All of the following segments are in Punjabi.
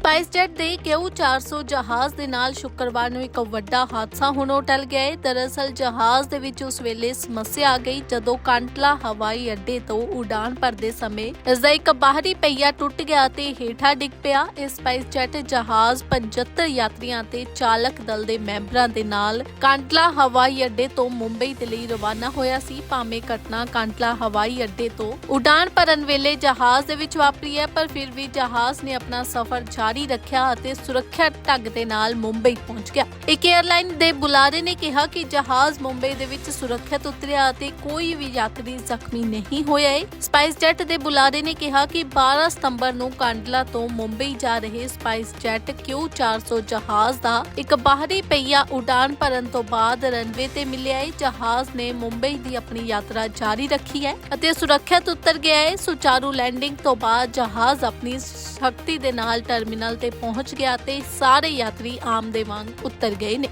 ਸਪਾਈਸਜੈਟ ਦੇ ਕਿਊ 400 ਜਹਾਜ਼ ਦੇ ਨਾਲ ਸ਼ੁੱਕਰਵਾਰ ਨੂੰ ਇੱਕ ਵੱਡਾ ਹਾਦਸਾ ਹੋਣੋਂ ਟਲ ਗਿਆ ਹੈ। ਦਰਅਸਲ ਜਹਾਜ਼ ਦੇ ਵਿੱਚ ਉਸ ਵੇਲੇ ਸਮੱਸਿਆ ਆ ਗਈ ਜਦੋਂ ਕਾਂਟਲਾ ਹਵਾਈ ਅੱਡੇ ਤੋਂ ਉਡਾਨ ਭਰਦੇ ਸਮੇਂ ਇਸ ਦਾ ਇੱਕ ਬਾਹਰੀ ਪਹੀਆ ਟੁੱਟ ਗਿਆ ਤੇ ਹੇਠਾਂ ਡਿੱਗ ਪਿਆ। ਇਹ ਸਪਾਈਸਜੈਟ ਜਹਾਜ਼ 75 ਯਾਤਰੀਆਂ ਤੇ ਚਾਲਕ ਦਲ ਦੇ ਮੈਂਬਰਾਂ ਦੇ ਨਾਲ ਕਾਂਟਲਾ ਹਵਾਈ ਅੱਡੇ ਤੋਂ ਮੁੰਬਈ ਦੇ ਲਈ ਰਵਾਨਾ ਹੋਇਆ ਸੀ। ਭਾਵੇਂ ਘਟਨਾ ਕਾਂਟਲਾ ਹਵਾਈ ਅੱਡੇ ਤੋਂ ਉਡਾਨ ਭਰਨ ਵੇਲੇ ਜਹਾਜ਼ ਦੇ ਵਿੱਚ ਵਾਪਰੀ ਹੈ, ਪਰ ਫਿਰ ਵੀ ਜਹਾਜ਼ ਨੇ ਆਪਣਾ ਸਫ਼ਰ ਜਾਰੀ ਰੱਖਿਆ ਅਤੇ ਸੁਰੱਖਿਆ ਢੰਗ ਦੇ ਨਾਲ ਮੁੰਬਈ ਪਹੁੰਚ ਗਿਆ। ਇੱਕ 에ਅਰਲਾਈਨ ਦੇ ਬੁਲਾਰੇ ਨੇ ਕਿਹਾ ਕਿ ਜਹਾਜ਼ ਮੁੰਬਈ ਦੇ ਵਿੱਚ ਸੁਰੱਖਿਅਤ ਉਤਰਿਆ ਅਤੇ ਕੋਈ ਵੀ ਯਾਤਰੀ ਜ਼ਖਮੀ ਨਹੀਂ ਹੋਇਆ ਹੈ। ਸਪਾਈਸਜੈਟ ਦੇ ਬੁਲਾਰੇ ਨੇ ਕਿਹਾ ਕਿ 12 ਸਤੰਬਰ ਨੂੰ ਕਾਂਡਲਾ ਤੋਂ ਮੁੰਬਈ ਜਾ ਰਹੇ ਸਪਾਈਸਜੈਟ Q400 ਜਹਾਜ਼ ਦਾ ਇੱਕ ਬਾਹਰੀ ਪਹੀਆ ਉਡਾਨ ਭਰਨ ਤੋਂ ਬਾਅਦ ਰਨਵੇ ਤੇ ਮਿਲਿਆ ਹੈ। ਜਹਾਜ਼ ਨੇ ਮੁੰਬਈ ਦੀ ਆਪਣੀ ਯਾਤਰਾ ਜਾਰੀ ਰੱਖੀ ਹੈ ਅਤੇ ਸੁਰੱਖਿਅਤ ਉਤਰ ਗਿਆ ਹੈ। ਸੁਚਾਰੂ ਲੈਂਡਿੰਗ ਤੋਂ ਬਾਅਦ ਜਹਾਜ਼ ਆਪਣੀ ਸ਼ਕਤੀ ਦੇ ਨਾਲ ਟਰਮੀਨਲ ਤੇ ਪਹੁੰਚ ਗਿਆ ਤੇ ਸਾਰੇ ਯਾਤਰੀ ਆਮ ਦੇ ਵਾਂਗ ਉਤਰ ਗਏ ਨੇ।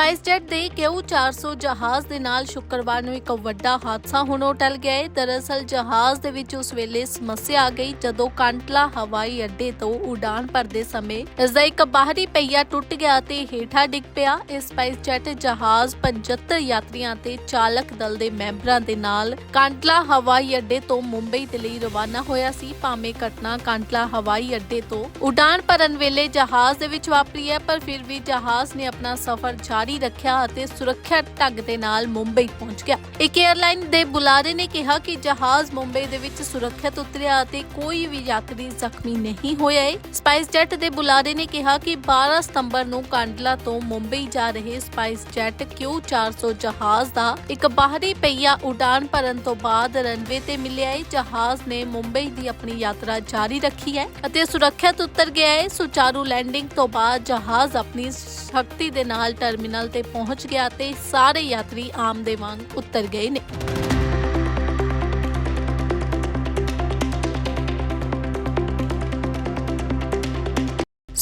ਸਪਾਈਸਜੈਟ ਦੇ ਕਿਊ 400 ਜਹਾਜ਼ ਦੇ ਨਾਲ ਸ਼ੁੱਕਰਵਾਰ ਨੂੰ ਇੱਕ ਵੱਡਾ ਹਾਦਸਾ ਹੋਣੋਂ ਟਲ ਗਿਆ ਹੈ। ਦਰਅਸਲ ਜਹਾਜ਼ ਦੇ ਵਿੱਚ ਉਸ ਵੇਲੇ ਸਮੱਸਿਆ ਆ ਗਈ ਜਦੋਂ ਕਾਂਟਲਾ ਹਵਾਈ ਅੱਡੇ ਤੋਂ ਉਡਾਨ ਭਰਦੇ ਸਮੇਂ ਇਸ ਦਾ ਇੱਕ ਬਾਹਰੀ ਪਹੀਆ ਟੁੱਟ ਗਿਆ ਤੇ ਹੇਠਾਂ ਡਿੱਗ ਪਿਆ। ਇਹ ਸਪਾਈਸਜੈਟ ਜਹਾਜ਼ 75 ਯਾਤਰੀਆਂ ਤੇ ਚਾਲਕ ਦਲ ਦੇ ਮੈਂਬਰਾਂ ਦੇ ਨਾਲ ਕਾਂਟਲਾ ਹਵਾਈ ਅੱਡੇ ਤੋਂ ਮੁੰਬਈ ਦੇ ਲਈ ਰਵਾਨਾ ਹੋਇਆ ਸੀ। ਭਾਵੇਂ ਘਟਨਾ ਕਾਂਟਲਾ ਹਵਾਈ ਅੱਡੇ ਤੋਂ ਉਡਾਨ ਭਰਨ ਵੇਲੇ ਜਹਾਜ਼ ਦੇ ਵਿੱਚ ਵਾਪਰੀ ਹੈ, ਪਰ ਫਿਰ ਵੀ ਜਹਾਜ਼ ਨੇ ਆਪਣਾ ਸਫ਼ਰ ਜਾਰੀ ਰੱਖਿਆ ਅਤੇ ਸੁਰੱਖਿਆ ਢੰਗ ਦੇ ਨਾਲ ਮੁੰਬਈ ਪਹੁੰਚ ਗਿਆ। ਇੱਕ 에ਅਰਲਾਈਨ ਦੇ ਬੁਲਾਰੇ ਨੇ ਕਿਹਾ ਕਿ ਜਹਾਜ਼ ਮੁੰਬਈ ਦੇ ਵਿੱਚ ਸੁਰੱਖਿਅਤ ਉਤਰਿਆ ਅਤੇ ਕੋਈ ਵੀ ਯਾਤਰੀ ਜ਼ਖਮੀ ਨਹੀਂ ਹੋਇਆ। ਹੈ ਸਪਾਈਸਜੈਟ ਦੇ ਬੁਲਾਰੇ ਨੇ ਕਿਹਾ ਕਿ 12 ਸਤੰਬਰ ਨੂੰ ਕਾਂਡਲਾ ਤੋਂ ਮੁੰਬਈ ਜਾ ਰਹੇ ਸਪਾਈਸਜੈਟ Q400 ਜਹਾਜ਼ ਦਾ ਇੱਕ ਬਾਹਰੀ ਪਹੀਆ ਉਡਾਨ ਭਰਨ ਤੋਂ ਬਾਅਦ ਰਨਵੇ ਤੇ ਮਿਲਿਆ। ਹੈ ਜਹਾਜ਼ ਨੇ ਮੁੰਬਈ ਦੀ ਆਪਣੀ ਯਾਤਰਾ ਜਾਰੀ ਰੱਖੀ ਹੈ ਅਤੇ ਸੁਰੱਖਿਅਤ ਉਤਰ ਗਿਆ ਹੈ। ਸੁਚਾਰੂ ਲੈਂਡਿੰਗ ਤੋਂ ਬਾਅਦ ਜਹਾਜ਼ ਆਪਣੀ ਸ਼ਕਤੀ ਦੇ ਨਾਲ ਟਰਮੀਨਲ ਤੇ ਪਹੁੰਚ ਗਿਆ ਤੇ ਸਾਰੇ ਯਾਤਰੀ ਆਮ ਦੇ ਵਾਂਗ ਉਤਰ ਗਏ ਨੇ।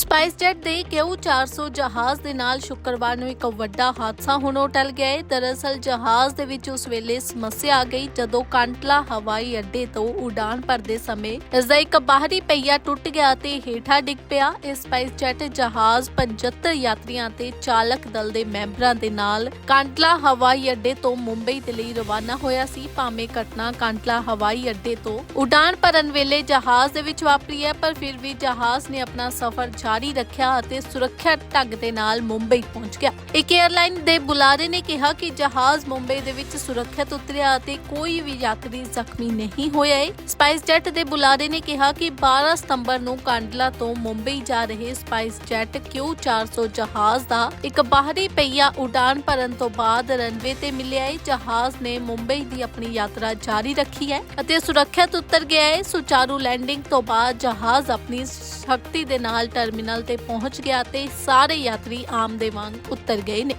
ਸਪਾਈਸਜੈਟ ਦੇ ਕਿਊ 400 ਜਹਾਜ਼ ਦੇ ਨਾਲ ਸ਼ੁੱਕਰਵਾਰ ਨੂੰ ਇੱਕ ਵੱਡਾ ਹਾਦਸਾ ਹੋਣੋਂ ਟਲ ਗਿਆ ਹੈ। ਦਰਅਸਲ ਜਹਾਜ਼ ਦੇ ਵਿੱਚ ਉਸ ਵੇਲੇ ਸਮੱਸਿਆ ਆ ਗਈ ਜਦੋਂ ਕਾਂਟਲਾ ਹਵਾਈ ਅੱਡੇ ਤੋਂ ਉਡਾਨ ਭਰਦੇ ਸਮੇਂ ਇਸ ਦਾ ਇੱਕ ਬਾਹਰੀ ਪਹੀਆ ਟੁੱਟ ਗਿਆ ਤੇ ਹੇਠਾਂ ਡਿੱਗ ਪਿਆ। ਇਹ ਸਪਾਈਸਜੈਟ ਜਹਾਜ਼ 75 ਯਾਤਰੀਆਂ ਤੇ ਚਾਲਕ ਦਲ ਦੇ ਮੈਂਬਰਾਂ ਦੇ ਨਾਲ ਕਾਂਟਲਾ ਹਵਾਈ ਅੱਡੇ ਤੋਂ ਮੁੰਬਈ ਦੇ ਲਈ ਰਵਾਨਾ ਹੋਇਆ ਸੀ। ਭਾਵੇਂ ਘਟਨਾ ਕਾਂਟਲਾ ਹਵਾਈ ਅੱਡੇ ਤੋਂ ਉਡਾਨ ਭਰਨ ਵੇਲੇ ਜਹਾਜ਼ ਦੇ ਵਿੱਚ ਵਾਪਰੀ ਹੈ, ਪਰ ਫਿਰ ਵੀ ਜਹਾਜ਼ ਨੇ ਆਪਣਾ ਸਫ਼ਰ ਜਾਰੀ ਰੱਖਿਆ ਅਤੇ ਸੁਰੱਖਿਆ ਢੰਗ ਦੇ ਨਾਲ ਮੁੰਬਈ ਪਹੁੰਚ ਗਿਆ। ਇੱਕ 에ਅਰਲਾਈਨ ਦੇ ਬੁਲਾਰੇ ਨੇ ਕਿਹਾ ਕਿ ਜਹਾਜ਼ ਮੁੰਬਈ ਦੇ ਵਿੱਚ ਸੁਰੱਖਿਅਤ ਉਤਰਿਆ ਅਤੇ ਕੋਈ ਵੀ ਯਾਤਰੀ ਜ਼ਖਮੀ ਨਹੀਂ ਹੋਇਆ ਹੈ। ਸਪਾਈਸਜੈਟ ਦੇ ਬੁਲਾਰੇ ਨੇ ਕਿਹਾ ਕਿ 12 ਸਤੰਬਰ ਨੂੰ ਕਾਂਡਲਾ ਤੋਂ ਮੁੰਬਈ ਜਾ ਰਹੇ ਸਪਾਈਸ ਸਪਾਈਸਜੈਟ Q400 ਜਹਾਜ਼ ਦਾ ਇੱਕ ਬਾਹਰੀ ਪਹੀਆ ਉਡਾਨ ਭਰਨ ਤੋਂ ਬਾਅਦ ਰਨਵੇ ਤੇ ਮਿਲਿਆ ਹੈ। ਜਹਾਜ਼ ਨੇ ਮੁੰਬਈ ਦੀ ਆਪਣੀ ਯਾਤਰਾ ਜਾਰੀ ਰੱਖੀ ਹੈ ਅਤੇ ਸੁਰੱਖਿਅਤ ਉਤਰ ਗਿਆ ਹੈ। ਸੁਚਾਰੂ ਲੈਂਡਿੰਗ ਤੋਂ ਬਾਅਦ ਜਹਾਜ਼ ਆਪਣੀ ਸ਼ਕਤੀ ਦੇ ਨਾਲ ਟਰਮੀਨਲ ਤੇ ਪਹੁੰਚ ਗਿਆ ਤੇ ਸਾਰੇ ਯਾਤਰੀ ਆਮ ਦੇ ਵਾਂਗ ਉਤਰ ਗਏ ਨੇ।